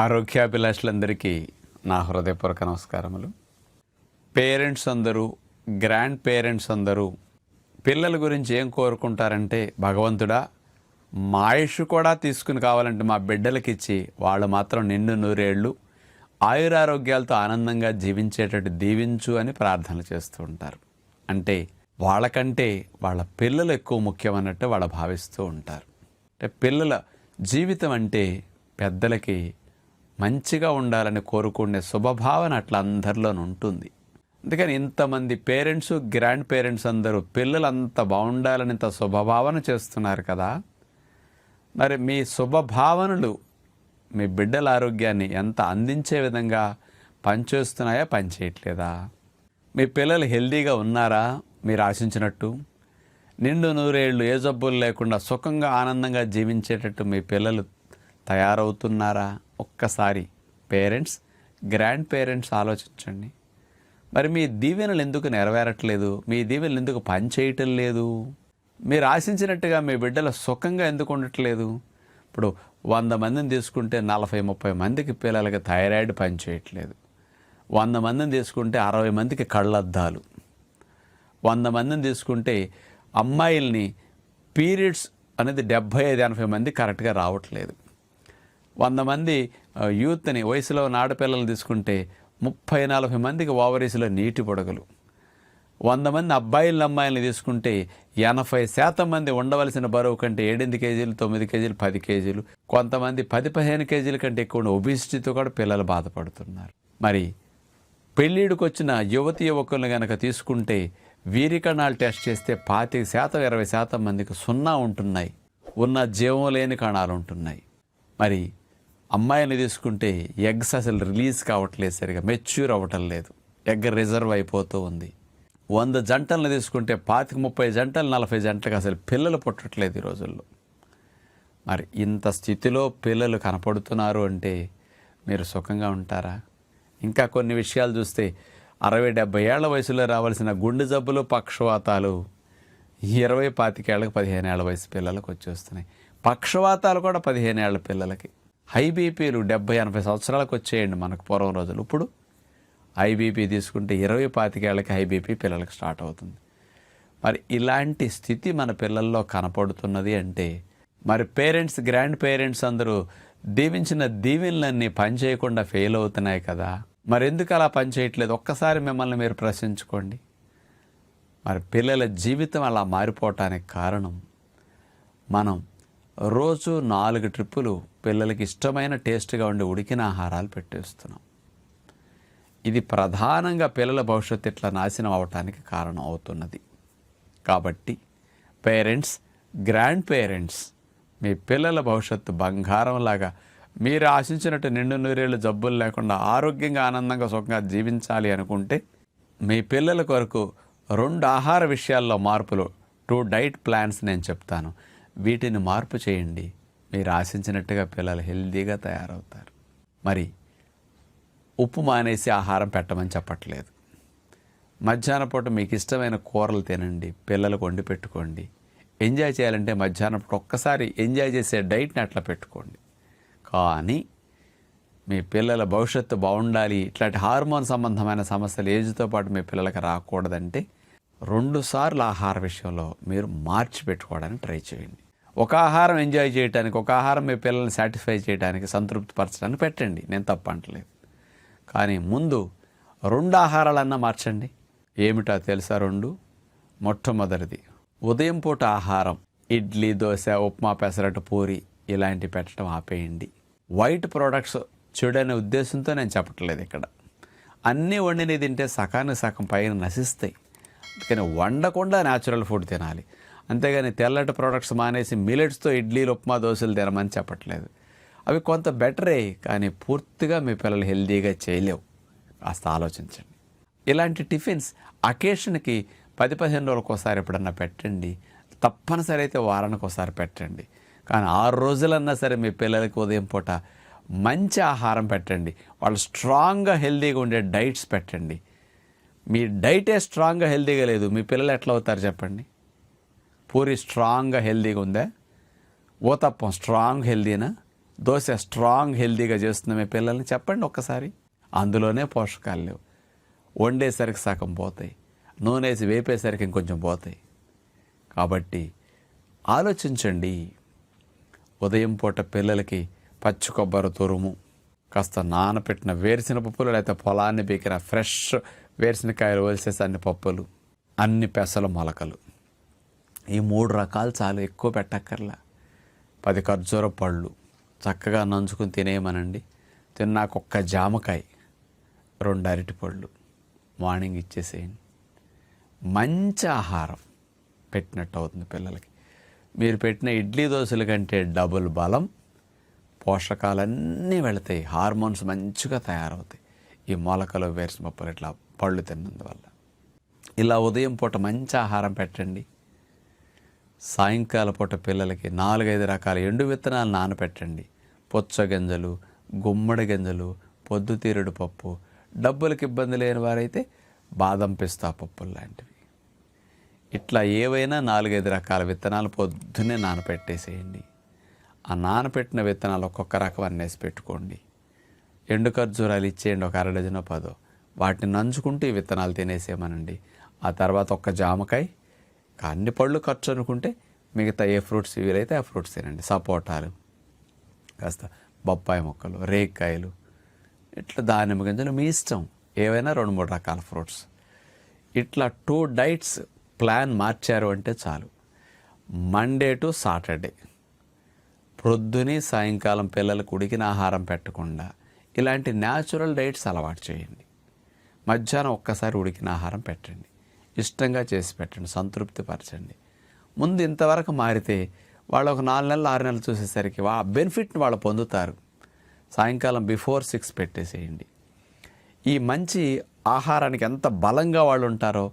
ఆరోగ్యాభిలాషులందరికీ నా హృదయపూర్వక నమస్కారములు. పేరెంట్స్ అందరూ గ్రాండ్ పేరెంట్స్ అందరూ పిల్లల గురించి ఏం కోరుకుంటారంటే భగవంతుడా మా ఆయుష్ కూడా తీసుకుని కావాలంటే మా బిడ్డలకి ఇచ్చి వాళ్ళు మాత్రం నిండు నూరేళ్ళు ఆయురారోగ్యాలతో ఆనందంగా జీవించేటట్టు దీవించు అని ప్రార్థనలు చేస్తూ ఉంటారు. అంటే వాళ్ళకంటే వాళ్ళ పిల్లలు ఎక్కువ ముఖ్యమన్నట్టు వాళ్ళు భావిస్తూ ఉంటారు. అంటే పిల్లల జీవితం అంటే పెద్దలకి మంచిగా ఉండాలని కోరుకునే శుభభావన అట్లా అందరిలోనూ ఉంటుంది. అందుకని ఇంతమంది పేరెంట్స్ గ్రాండ్ పేరెంట్స్ అందరూ పిల్లలు అంత బాగుండాలని ఇంత శుభభావన చేస్తున్నారు కదా. మరి మీ శుభభావనలు మీ బిడ్డల ఆరోగ్యాన్ని ఎంత అందించే విధంగా పనిచేస్తున్నాయా పనిచేయట్లేదా? మీ పిల్లలు హెల్దీగా ఉన్నారా మీరు ఆశించినట్టు? నిండు నూరేళ్ళు ఏ జబ్బులు లేకుండా సుఖంగా ఆనందంగా జీవించేటట్టు మీ పిల్లలు తయారవుతున్నారా? ఒక్కసారి పేరెంట్స్ గ్రాండ్ పేరెంట్స్ ఆలోచించండి. మరి మీ దీవెనలు ఎందుకు నెరవేరట్లేదు? మీ దీవెనలు ఎందుకు పనిచేయటం లేదు? మీరు ఆశించినట్టుగా మీ బిడ్డలు సుఖంగా ఎందుకు ఉండట్లేదు? ఇప్పుడు వంద మందిని తీసుకుంటే నలభై ముప్పై మందికి పిల్లలకి థైరాయిడ్ పనిచేయట్లేదు. వంద మందిని తీసుకుంటే అరవై మందికి కళ్ళద్దాలు. వంద మందిని తీసుకుంటే అమ్మాయిల్ని పీరియడ్స్ అనేది డెబ్భై ఐదు ఎనభై మంది కరెక్ట్గా రావట్లేదు. వంద మంది యూత్ని వయసులో ఆడపిల్లలు తీసుకుంటే ముప్పై నలభై మందికి ఓవరీస్లో నీటి పొడగలు. వంద మంది అబ్బాయిల అమ్మాయిలను తీసుకుంటే ఎనభై శాతం మంది ఉండవలసిన బరువు కంటే ఏడెనిమిది కేజీలు తొమ్మిది కేజీలు పది కేజీలు కొంతమంది పది పదిహేను కేజీల కంటే ఎక్కువ ఒబిసిటీతో కూడా పిల్లలు బాధపడుతున్నారు. మరి పెళ్ళిడికి వచ్చిన యువతి యువకులను కనుక తీసుకుంటే వీరికణాలు టెస్ట్ చేస్తే పాతిక శాతం ఇరవై శాతం మందికి సున్నా ఉంటున్నాయి. ఉన్న జీవం లేని కణాలు ఉంటున్నాయి. మరి అమ్మాయిని తీసుకుంటే ఎగ్స్ అసలు రిలీజ్ కావట్లేదు సరిగా మెచ్యూర్ అవ్వటం లేదు. ఎగ్ రిజర్వ్ అయిపోతూ ఉంది. వంద జంటలను తీసుకుంటే పాతిక ముప్పై జంటలు నలభై జంటలకు అసలు పిల్లలు పుట్టట్లేదు ఈ రోజుల్లో. మరి ఇంత స్థితిలో పిల్లలు కనపడుతున్నారు అంటే మీరు సుఖంగా ఉంటారా? ఇంకా కొన్ని విషయాలు చూస్తే అరవై డెబ్బై ఏళ్ళ వయసులో రావాల్సిన గుండె జబ్బులు పక్షవాతాలు ఇరవై పాతికేళ్ళకి పదిహేను ఏళ్ళ వయసు పిల్లలకు వచ్చేస్తున్నాయి. పక్షవాతాలు కూడా పదిహేను ఏళ్ళ పిల్లలకి. ఐబీపీలు డెబ్బై ఎనభై సంవత్సరాలకు వచ్చేయండి మనకు పూర్వం రోజులు. ఇప్పుడు ఐబీపీ తీసుకుంటే ఇరవై పాతికేళ్ళకి ఐబీపీ పిల్లలకు స్టార్ట్ అవుతుంది. మరి ఇలాంటి స్థితి మన పిల్లల్లో కనపడుతున్నది అంటే మరి పేరెంట్స్ గ్రాండ్ పేరెంట్స్ అందరూ దీవించిన దీవెనలన్నీ పనిచేయకుండా ఫెయిల్ అవుతున్నాయి కదా. మరి ఎందుకు అలా పనిచేయట్లేదు ఒక్కసారి మిమ్మల్ని మీరు ప్రశ్నించుకోండి. మరి పిల్లల జీవితం అలా మారిపోవటానికి కారణం మనం రోజు నాలుగు ట్రిప్పులు పిల్లలకి ఇష్టమైన టేస్ట్గా ఉండే ఉడికిన ఆహారాలు పెట్టేస్తున్నాం. ఇది ప్రధానంగా పిల్లల భవిష్యత్తు ఇట్లా నాశనం అవటానికి కారణం అవుతున్నది. కాబట్టి పేరెంట్స్ గ్రాండ్ పేరెంట్స్ మీ పిల్లల భవిష్యత్తు బంగారంలాగా మీరు ఆశించినట్టు నిండు నూరేళ్ళు జబ్బులు లేకుండా ఆరోగ్యంగా ఆనందంగా సుఖంగా జీవించాలి అనుకుంటే మీ పిల్లల కొరకు రెండు ఆహార విషయాల్లో మార్పులు టూ డైట్ ప్లాన్స్ నేను చెప్తాను. వీటిని మార్పు చేయండి. మీరు ఆశించినట్టుగా పిల్లలు హెల్తీగా తయారవుతారు. మరి ఉప్పు మానేసి ఆహారం పెట్టమని చెప్పట్లేదు. మధ్యాహ్న పూట మీకు ఇష్టమైన కూరలు తినండి పిల్లలకు వండి పెట్టుకోండి. ఎంజాయ్ చేయాలంటే మధ్యాహ్నం పూట ఒక్కసారి ఎంజాయ్ చేసే డైట్ని అట్లా పెట్టుకోండి. కానీ మీ పిల్లల భవిష్యత్తు బాగుండాలి ఇట్లాంటి హార్మోన్ సంబంధమైన సమస్యలు ఏజ్తో పాటు మీ పిల్లలకి రాకూడదంటే రెండుసార్లు ఆహార విషయంలో మీరు మార్చి పెట్టుకోవడానికి ట్రై చేయండి. ఒక ఆహారం ఎంజాయ్ చేయడానికి ఒక ఆహారం మీ పిల్లల్ని సాటిస్ఫై చేయడానికి సంతృప్తి పరచడానికి పెట్టండి. నేను తప్ప అంటలేదు. కానీ ముందు రెండు ఆహారాలన్నా మార్చండి. ఏమిటో తెలుసా రెండు? మొట్టమొదటిది ఉదయం పూట ఆహారం ఇడ్లీ దోశ ఉప్మా పెసరట్టు పూరి ఇలాంటివి పెట్టడం ఆపేయండి. వైట్ ప్రోడక్ట్స్ చెడనే ఉద్దేశంతో నేను చెప్పట్లేదు ఇక్కడ. అన్నీ వండినవి తింటే సకానికి సగం పైన నశిస్తాయి. అందుకని వండకుండా న్యాచురల్ ఫుడ్ తినాలి. అంతేగాని తెల్లటి ప్రోడక్ట్స్ మానేసి మిలెట్స్తో ఇడ్లీలు ఉప్మా దోశలు తినమని చెప్పట్లేదు. అవి కొంత బెటరే కానీ పూర్తిగా మీ పిల్లలు హెల్దీగా చేయలేవు. కాస్త ఆలోచించండి. ఇలాంటి టిఫిన్స్ అకేషన్కి పది పదిహేను రోజులకు ఒకసారి ఎప్పుడన్నా పెట్టండి. తప్పనిసరి అయితే వారానికి ఒకసారి పెట్టండి. కానీ ఆరు రోజులన్నా సరే మీ పిల్లలకి ఉదయం పూట మంచి ఆహారం పెట్టండి. వాళ్ళు స్ట్రాంగ్గా హెల్దీగా ఉండే డైట్స్ పెట్టండి. మీ డైటే స్ట్రాంగ్గా హెల్దీగా లేదు. మీ పిల్లలు ఎట్లా అవుతారు చెప్పండి? పూరి స్ట్రాంగ్గా హెల్దీగా ఉందా ఊతప్పం స్ట్రాంగ్ హెల్దీనా? దోశ స్ట్రాంగ్ హెల్దీగా చేస్తున్నామే పిల్లల్ని? చెప్పండి ఒక్కసారి. అందులోనే పోషకాలు లేవు. వండేసరికి సగం పోతాయి. నూనె వేసి వేపేసరికి ఇంకొంచెం పోతాయి. కాబట్టి ఆలోచించండి. ఉదయం పూట పిల్లలకి పచ్చి కొబ్బరి తురుము కాస్త నానపెట్టిన వేరుసిన పప్పులు లేకపోతే పొలాన్ని బీకిన ఫ్రెష్ వేరుశనకాయలు వలిసేసి అన్ని పప్పులు అన్ని పెసల మొలకలు. ఈ మూడు రకాలు చాలు ఎక్కువ పెట్టక్కర్లా. పది ఖర్జూర పళ్ళు చక్కగా నంచుకుని తినేయమనండి. తిన్నాక ఒక్క జామకాయ రెండు అరటి పళ్ళు. మార్నింగ్ ఇచ్చేసేయండి. మంచి ఆహారం పెట్టినట్టు అవుతుంది పిల్లలకి. మీరు పెట్టిన ఇడ్లీ దోశల కంటే డబుల్ బలం పోషకాలన్నీ వెళతాయి. హార్మోన్స్ మంచిగా తయారవుతాయి. ఈ మొలకలు వేరుశనపప్పులు ఇట్లా పళ్ళు తిన్నందువల్ల. ఇలా ఉదయం పూట మంచి ఆహారం పెట్టండి. సాయంకాల పూట పిల్లలకి నాలుగైదు రకాల ఎండు విత్తనాలు నానపెట్టండి. పుచ్చగింజలు గుమ్మడి గింజలు పొద్దుతీరుడు పప్పు. డబ్బులకు ఇబ్బంది లేని వారైతే బాదం పిస్తా పప్పులు లాంటివి. ఇట్లా ఏవైనా నాలుగైదు రకాల విత్తనాలు పొద్దున్నే నానపెట్టేసేయండి. ఆ నానపెట్టిన విత్తనాలు ఒక్కొక్క రకం అన్నేసి పెట్టుకోండి. ఎండు ఖర్జూరాలు ఇచ్చేయండి ఒక అర డజనో పదో. వాటిని నంచుకుంటూ ఈ విత్తనాలు తినేసేమనండి ఆ తర్వాత ఒక్క జామకాయ అన్ని పళ్ళు ఖర్చు అనుకుంటే మిగతా ఏ ఫ్రూట్స్ వీలైతే ఆ ఫ్రూట్స్ తినండి. సపోటాలు కాస్త బొప్పాయి మొక్కలు రేక్కాయలు ఇట్లా దానిమ్మ గింజలు మీ ఇష్టం. ఏవైనా రెండు మూడు రకాల ఫ్రూట్స్. ఇట్లా టూ డైట్స్ ప్లాన్ మార్చారు అంటే చాలు. Monday to Saturday. ప్రొద్దుని సాయంకాలం పిల్లలకు ఉడికిన ఆహారం పెట్టకుండా ఇలాంటి న్యాచురల్ డైట్స్ అలవాటు చేయండి. మధ్యాహ్నం ఒక్కసారి ఉడికిన ఆహారం పెట్టండి. ఇష్టంగా చేసి పెట్టండి సంతృప్తి పరచండి. ముందు ఇంతవరకు మారితే వాళ్ళు ఒక నాలుగు నెలలు ఆరు నెలలు చూసేసరికి వా బెనిఫిట్ని వాళ్ళు పొందుతారు. సాయంకాలం బిఫోర్ సిక్స్ పెట్టేసేయండి. ఈ మంచి ఆహారానికి ఎంత బలంగా వాళ్ళు ఉంటారో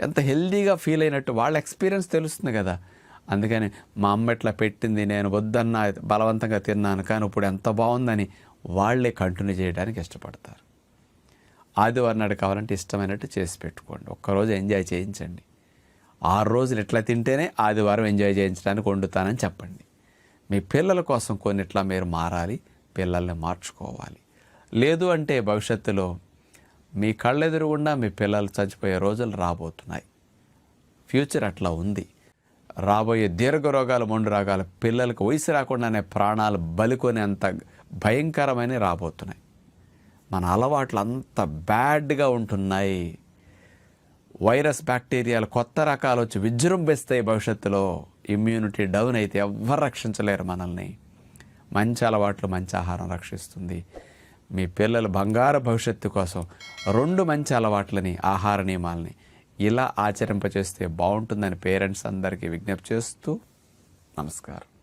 ఎంత హెల్దీగా ఫీల్ అయినట్టు వాళ్ళ ఎక్స్పీరియన్స్ తెలుస్తుంది కదా. అందుకని మా అమ్మ ఇట్లా పెట్టింది నేను వద్దన్నా బలవంతంగా తిన్నాను కానీ ఇప్పుడు ఎంత బాగుందని వాళ్ళే కంటిన్యూ చేయడానికి ఇష్టపడతారు. ఆదివారం నాడు కావాలంటే ఇష్టమైనట్టు చేసి పెట్టుకోండి. ఒక్కరోజు ఎంజాయ్ చేయించండి. ఆరు రోజులు ఇట్లా తింటేనే ఆదివారం ఎంజాయ్ చేయించడానికి వండుతానని చెప్పండి. మీ పిల్లల కోసం కొన్నిట్లా మీరు మారాలి పిల్లల్ని మార్చుకోవాలి. లేదు అంటే భవిష్యత్తులో మీ కళ్ళెదురుగుండా మీ పిల్లలు చచ్చిపోయే రోజులు రాబోతున్నాయి. ఫ్యూచర్ అట్లా ఉంది. రాబోయే దీర్ఘ రోగాలు మొండు రోగాలు పిల్లలకు వయసు రాకుండానే ప్రాణాలు బలికొనేంత భయంకరమైన రాబోతున్నాయి. మన అలవాట్లు అంత బ్యాడ్గా ఉంటున్నాయి. వైరస్ బ్యాక్టీరియాలు కొత్త రకాలు వచ్చి విజృంభిస్తాయి భవిష్యత్తులో. ఇమ్యూనిటీ డౌన్ అయితే ఎవ్వరు రక్షించలేరు మనల్ని. మంచి అలవాట్లు మంచి ఆహారం రక్షిస్తుంది. మీ పిల్లల బంగారు భవిష్యత్తు కోసం రెండు మంచి అలవాట్లని ఆహార నియమాలని ఇలా ఆచరింపచేస్తే బాగుంటుందని పేరెంట్స్ అందరికీ విజ్ఞప్తి చేస్తూ నమస్కారం.